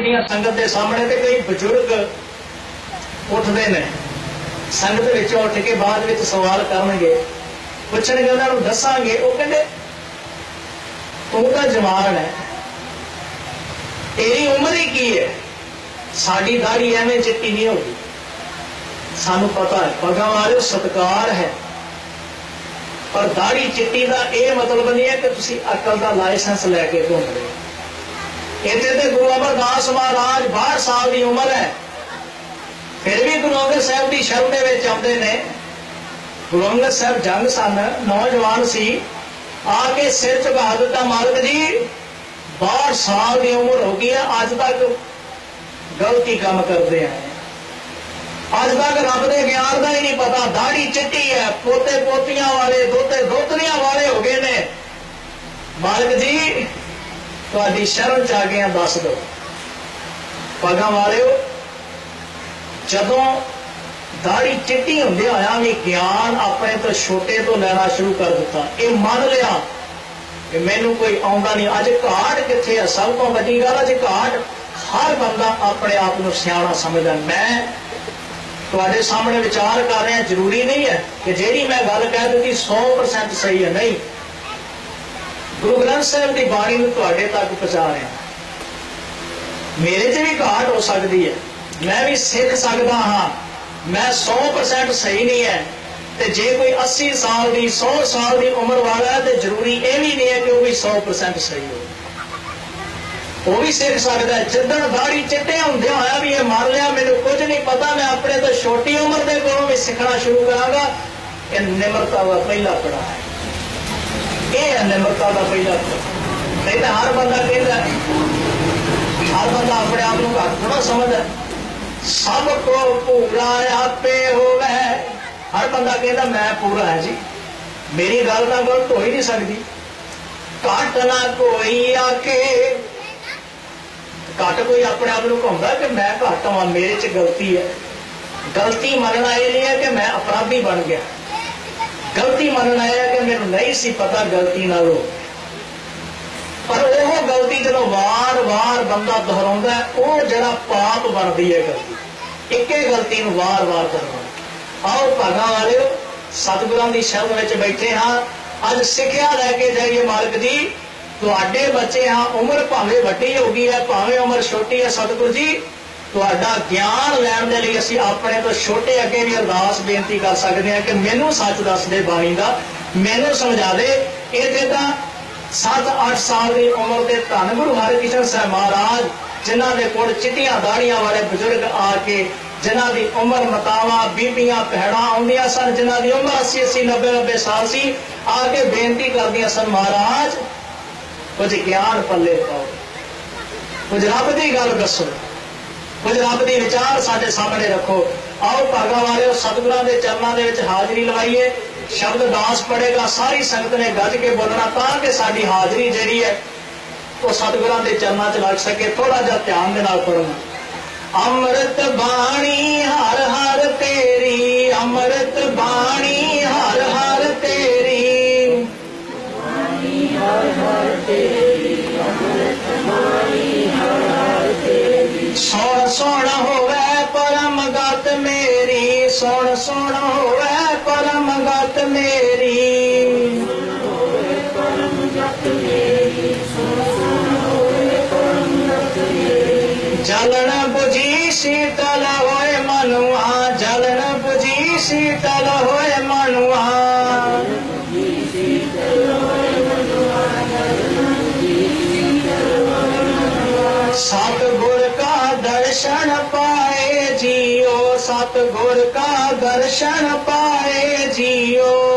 ਜਿਹੜੀਆਂ ਸੰਗਤ ਦੇ ਸਾਹਮਣੇ ਤੇ ਕਈ ਬਜ਼ੁਰਗ ਉੱਠਦੇ ਨੇ, ਸੰਗਤ ਵਿੱਚ ਉੱਠ ਕੇ ਬਾਅਦ ਵਿੱਚ ਸਵਾਲ ਕਰਨਗੇ, ਪੁੱਛਣਗੇ ਉਹਨਾਂ ਨੂੰ, ਦੱਸਾਂਗੇ, ਉਹ ਕਹਿੰਦੇ, ਤੂੰ ਤਾਂ ਜਵਾਨ ਹੈ, ਤੇਰੀ ਉਮਰ ਹੀ ਕੀ ਹੈ? ਸਾਡੀ ਦਾੜੀ ਐਵੇਂ ਚਿੱਟੀ ਨਹੀਂ ਹੋਗੀ ਸਾਨੂੰ ਪਤਾ ਹੈ ਪੱਗਾਂ ਵਾਲੇ ਸਤਕਾਰ ਹੈ। ਪਰ ਦਾੜੀ ਚਿੱਟੀ ਦਾ ਇਹ ਮਤਲਬ ਨਹੀਂ ਹੈ ਕਿ ਤੁਸੀਂ ਅਕਲ ਦਾ ਲਾਇਸੈਂਸ ਲੈ ਕੇ ਘੁੰਮ ਰਹੇ ਹੋ। ਇੱਥੇ ਤੇ ਗੁਰੂ ਅਮਰਦਾਸ ਮਹਾਰਾਜ 62 ਸਾਲ ਦੀ ਉਮਰ ਹੈ। ਫਿਰ ਵੀ ਗੁਰੂ ਅੰਗਦ ਸਾਹਿਬ ਦੀ ਸ਼ਰਨ ਦੇ ਵਿੱਚ ਆਉਂਦੇ ਨੇ। ਗੁਰੂ ਅੰਗਦ ਸਾਹਿਬ ਜੰਗ ਸਨ, ਨੌਜਵਾਨ ਸੀ। ਆ ਕੇ ਸਿਰ ਝੁਕਾ ਦਿੱਤਾ ਮਾਲਕ ਜੀ 62 ਸਾਲ ਦੀ ਉਮਰ ਹੋ ਗਈ ਹੈ, ਅੱਜ ਤੱਕ ਗਲਤੀ ਕੰਮ ਕਰਦੇ ਆਏ ਅੱਜ ਤੱਕ ਰੱਬ ਦੇ ਗਿਆਨ ਦਾ ਹੀ ਨਹੀਂ ਪਤਾ, ਦਾੜੀ ਚਿੱਟੀ ਹੈ, ਪੋਤੇ ਪੋਤੀਆਂ ਵਾਲੇ, ਦੋਤੇ ਦੋਤਰੀਆਂ ਵਾਲੇ ਹੋ ਗਏ ਨੇ। ਮਾਲਕ ਜੀ ਤੁਹਾਡੀ ਸ਼ਰਨ ਚ ਆ ਗਿਆ ਦੱਸ ਦਿਓ। ਪੱਗਾਂ ਵਾਲਿਓ, ਜਦੋਂ ਦਾੜੀ ਚਿੱਟੀ ਹੁੰਦੇ ਹੋਇਆ ਵੀ ਗਿਆਨ ਆਪਣੇ ਤੋਂ ਛੋਟੇ ਤੋਂ ਲੈਣਾ ਸ਼ੁਰੂ ਕਰ ਦਿੱਤਾ। ਇਹ ਮੰਨ ਲਿਆ ਕਿ ਮੈਨੂੰ ਕੋਈ ਆਉਂਦਾ ਨਹੀਂ। ਅੱਜ ਘਾਟ ਕਿੱਥੇ ਆ? ਸਭ ਤੋਂ ਵੱਡੀ ਗੱਲ ਅੱਜ ਘਾਟ ਹਰ ਬੰਦਾ ਆਪਣੇ ਆਪ ਨੂੰ ਸਿਆਣਾ ਸਮਝਦਾ। ਮੈਂ ਤੁਹਾਡੇ ਸਾਹਮਣੇ ਵਿਚਾਰ ਕਰ ਰਿਹਾ, ਜ਼ਰੂਰੀ ਨਹੀਂ ਹੈ ਕਿ ਜਿਹੜੀ ਮੈਂ ਗੱਲ ਕਹਿ ਦਿੱਤੀ 100% ਸਹੀ ਹੈ। ਨਹੀਂ ਗੁਰੂ ਗ੍ਰੰਥ ਸਾਹਿਬ ਦੀ ਬਾਣੀ ਨੂੰ ਤੁਹਾਡੇ ਤੱਕ ਪਹੁੰਚਾ ਰਿਹਾ ਮੇਰੇ 'ਚ ਵੀ ਘਾਟ ਹੋ ਸਕਦੀ ਹੈ। ਮੈਂ ਵੀ ਸਿੱਖ ਸਕਦਾ ਹਾਂ। ਮੈਂ 100% ਸਹੀ ਨਹੀਂ ਹੈ। ਤੇ ਜੇ ਕੋਈ 80 ਸਾਲ ਦੀ 100 ਸਾਲ ਦੀ ਉਮਰ ਵਾਲਾ ਹੈ, ਤੇ ਜ਼ਰੂਰੀ ਇਹ ਵੀ ਨਹੀਂ ਹੈ ਕਿ ਉਹ ਵੀ 100% ਸਹੀ ਹੋਵੇ। ਉਹ ਵੀ ਸਿੱਖ ਸਕਦਾ ਹੈ। ਜਿੱਦਣ ਦਾੜੀ ਚਿੱਟੇ ਹੁੰਦੇ ਹੋਇਆ ਵੀ ਇਹ ਮੰਨ ਲਿਆ, ਮੈਨੂੰ ਕੁਝ ਨਹੀਂ ਪਤਾ। ਮੈਂ ਆਪਣੇ ਤੋਂ ਛੋਟੀ ਉਮਰ ਦੇ ਕੋਲੋਂ ਵੀ ਸਿੱਖਣਾ ਸ਼ੁਰੂ ਕਰਾਂਗਾ। ਇਹ ਨਿਮਰਤਾ ਦਾ ਪਹਿਲਾ ਪੜਾਅ ਹੈ। ਇਹ ਹੈ ਨਿਮਰਤਾ ਦਾ ਪਹਿਲਾ ਪੜਾ ਨਹੀਂ ਤਾਂ ਹਰ ਬੰਦਾ ਕਹਿੰਦਾ ਹਰ ਬੰਦਾ ਆਪਣੇ ਆਪ ਨੂੰ ਘੱਟ ਥੋੜਾ ਸਮਝਦਾ ਸਭ ਕੋ ਪੂਰਾ ਆਪੇ ਹੋਵੇ ਹਰ ਬੰਦਾ ਕਹਿੰਦਾ ਮੈਂ ਪੂਰਾ ਹੈ ਜੀ ਮੇਰੀ ਗੱਲ ਨਾਲ ਗਲਤ ਹੋ ਹੀ ਨਹੀਂ ਸਕਦੀ ਘੱਟ ਨਾ ਕੋਈ ਆਕੇ ਘੱਟ ਕੋਈ ਆਪਣੇ ਆਪ ਨੂੰ ਕਹਉਂਦਾ ਕਿ ਮੈਂ ਘੱਟ ਹਾਂ ਮੇਰੇ 'ਚ ਗਲਤੀ ਹੈ ਗਲਤੀ ਮੰਨਣਾ ਇਹ ਨਹੀਂ ਹੈ ਕਿ ਮੈਂ ਅਪਰਾਧੀ ਬਣ ਗਿਆ ਗਲਤੀ ਮੰਨਣਾ ਇਹ ਹੈ ਕਿ ਮੈਨੂੰ ਨਹੀਂ ਸੀ ਪਤਾ ਗਲਤੀ ਨਾਲ। ਹੋ ਪਰ ਉਹ ਗਲਤੀ ਜਦੋਂ ਵਾਰ-ਵਾਰ ਬੰਦਾ ਦੁਹਰਾਉਂਦਾ ਉਹ ਜਿਹੜਾ ਪਾਪ ਬਣਦੀ ਹੈ ਗਲਤੀ, ਇੱਕੇ ਗਲਤੀ ਨੂੰ ਵਾਰ-ਵਾਰ ਦੁਹਰਾਉਣਾ ਆਓ ਭਾਗਾ ਵਾਲਿਓ, ਸਤਿਗੁਰਾਂ ਦੀ ਸ਼ਰਨ ਵਿੱਚ ਬੈਠੇ ਹਾਂ। ਅੱਜ ਸਿੱਖਿਆ ਲੈ ਕੇ ਜਾਈਏ ਮਾਲਕ ਜੀ। ਤੁਹਾਡੇ ਬੱਚੇ ਹਾਂ, ਉਮਰ ਭਾਵੇਂ ਵੱਡੀ ਹੋ ਗਈ ਹੈ, ਭਾਵੇਂ ਉਮਰ ਛੋਟੀ ਹੈ, ਸਤਿਗੁਰ ਜੀ। ਤੁਹਾਡਾ ਗਿਆਨ ਲੈਣ ਦੇ ਲਈ ਅਸੀਂ ਆਪਣੇ ਤੋਂ ਛੋਟੇ ਅੱਗੇ ਵੀ ਅਰਦਾਸ ਬੇਨਤੀ ਕਰ ਸਕਦੇ ਹਾਂ ਕਿ ਮੈਨੂੰ ਸੱਚ ਦੱਸ ਦੇ ਬਾਣੀ ਦਾ, ਮੈਨੂੰ ਸਮਝਾ ਦੇ ਇਹ ਤਾਂ 7-8 ਸਾਲ ਦੀ ਉਮਰ ਦੇ ਧੰਨ ਗੁਰੂ ਹਰਿਕ੍ਰਿਸ਼ਨ ਸਾਹਿਬ ਮਹਾਰਾਜ, ਜਿਨ੍ਹਾਂ ਦੇ ਕੋਲ ਚਿੱਟੀਆਂ ਦਾੜੀਆਂ ਵਾਲੇ ਬਜ਼ੁਰਗ ਆ ਕੇ ਜਿਨ੍ਹਾਂ ਦੀ ਉਮਰ ਮਤਾਵਾ, ਬੀਬੀਆਂ ਭੈੜਾਂ ਆਉਂਦੀਆਂ ਸਨ, ਜਿਨ੍ਹਾਂ ਦੀ ਉਮਰ 80 80 90 90 ਸਾਲ ਸੀ, ਆ ਕੇ ਬੇਨਤੀ ਕਰਦੀਆਂ ਸਨ, ਮਹਾਰਾਜ, ਕੁਝ ਗਿਆਨ ਪੱਲੇ ਪਾਓ। ਕੁਝ ਰੱਬ ਦੀ ਗੱਲ ਦੱਸੋ। ਕੁਝ ਰੱਬ ਦੇ ਵਿਚਾਰ ਸਾਡੇ ਸਾਹਮਣੇ ਰੱਖੋ। ਆਓ ਭਾਗਾ ਵਾਲਿਓ, ਸਤਿਗੁਰਾਂ ਦੇ ਚਰਨਾਂ ਦੇ ਵਿੱਚ ਹਾਜ਼ਰੀ ਲਵਾਈਏ। ਸ਼ਬਦ ਦਾਸ ਪੜੇਗਾ, ਸਾਰੀ ਸੰਗਤ ਨੇ ਗੱਜ ਕੇ ਬੋਲਣਾ ਤਾਂ ਕਿ ਸਾਡੀ ਹਾਜ਼ਰੀ ਜਿਹੜੀ ਹੈ, ਉਹ ਸਤਿਗੁਰਾਂ ਦੇ ਚਰਨਾਂ 'ਚ ਲੱਗ ਸਕੇ। ਥੋੜਾ ਜਿਹਾ ਧਿਆਨ ਦੇ ਨਾਲ ਪੜੋ ਅੰਮ੍ਰਿਤ ਬਾਣੀ, ਹਰ ਹਰ ਤੇਰੀ। ਅੰਮ੍ਰਿਤ ਬਾਣੀ, ਹਰ ਹਰ ਤੇਰੀ। ਸੋਹਣ ਸੋਹਣ ਹੋਵੇ ਪਰਮ ਗਤ ਮੇਰੀ। ਸੋਹਣ ਸੋਹਣ ਹੋਵੇ ਪਰਮ ਗਤ ਮੇਰੀ। ਜਲਣ 부ਜੀ ਸੀਤਲ ਹੋਏ ਮਨੁਆ। ਜਲਣ 부ਜੀ ਸੀਤਲ ਹੋਏ ਮਨੁਆ। ਸਤ दर्शन पाए जियो सतगुर का दर्शन पाए जियो